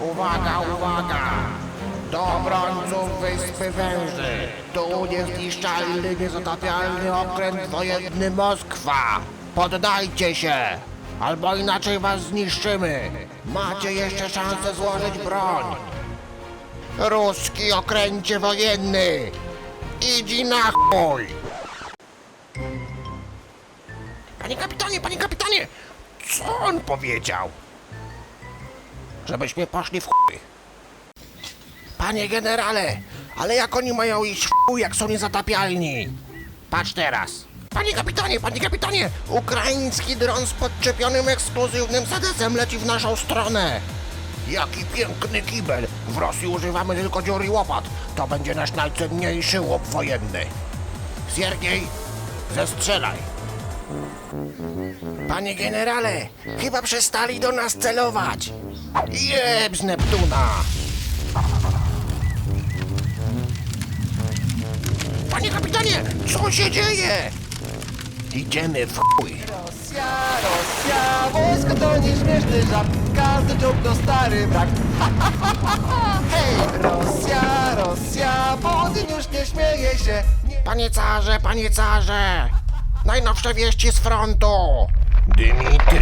Uwaga, uwaga! Do obrońców Wyspy Węży! Tu niezniszczalny, niezatapialny okręt wojenny Moskwa! Poddajcie się! Albo inaczej was zniszczymy! Macie jeszcze szansę złożyć broń! Ruski okręcie wojenny! Idź na chuj! Panie kapitanie, panie kapitanie! Co on powiedział? Żebyśmy poszli w chuj. Panie generale, ale jak oni mają iść w chuj, jak są niezatapialni? Patrz teraz. Panie kapitanie, panie kapitanie! Ukraiński dron z podczepionym eksplozywnym sadesem leci w naszą stronę. Jaki piękny kibel! W Rosji używamy tylko dziur i łopat. To będzie nasz najcenniejszy łop wojenny. Siergiej, zestrzelaj. Panie generale, chyba przestali do nas celować. Jeb z Neptuna! Panie kapitanie, co się dzieje? Idziemy w chuj. Rosja, Rosja, wojsko to nieśmieszny żart Każdy czołg to stary brak Ha, ha, ha, ha, ha. Hej, Rosja, Rosja, Putin już nie śmieje się nie... Panie carze, panie carze! Najnowsze wieści z frontu! Wyjdź